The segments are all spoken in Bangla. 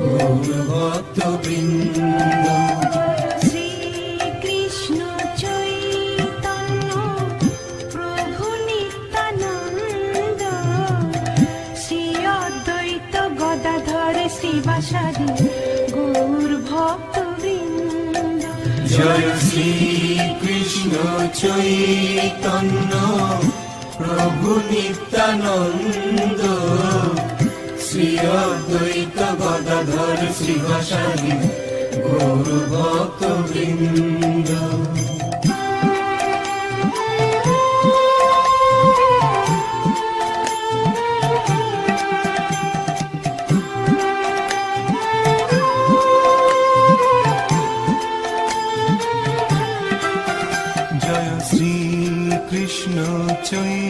গৌর ভক্ত বৃন্দ শ্রী কৃষ্ণ চৈতন্য, প্রভু নিত্যানন্দ। শ্রী অদ্বৈত গদাধর শ্রীবাসাদি গৌর ভক্ত বৃন্দ জয় শ্রী কৃষ্ণ চৈতন্য, প্রভু নিত্যানন্দ। শ্রী অদ্বৈত গদাধর শিবাসাদি গৌর ভক্ত বৃন্দ জয় শ্রী কৃষ্ণ চৈতন্য।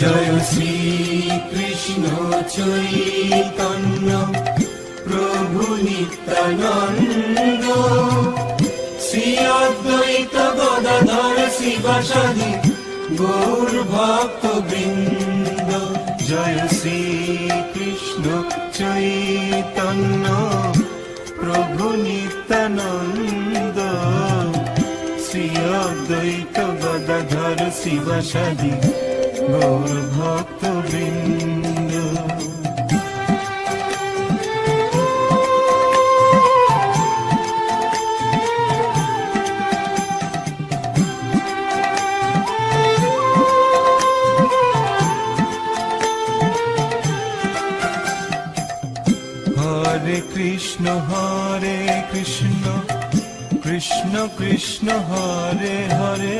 জয় শ্রী কৃষ্ণ চৈতন্য প্রভু নিত্যানন্দ শ্রী অদ্বৈত গদাধর শিবাসাদি গৌর ভক্ত বৃন্দ জয় শ্রী কৃষ্ণ চৈতন্য প্রভু নিত্যানন্দ শ্রী অদ্বৈত গদাধর শিবাসাদি গৌর ভক্ত বৃন্দ হরে কৃষ্ণ হরে কৃষ্ণ কৃষ্ণ কৃষ্ণ হরে হরে।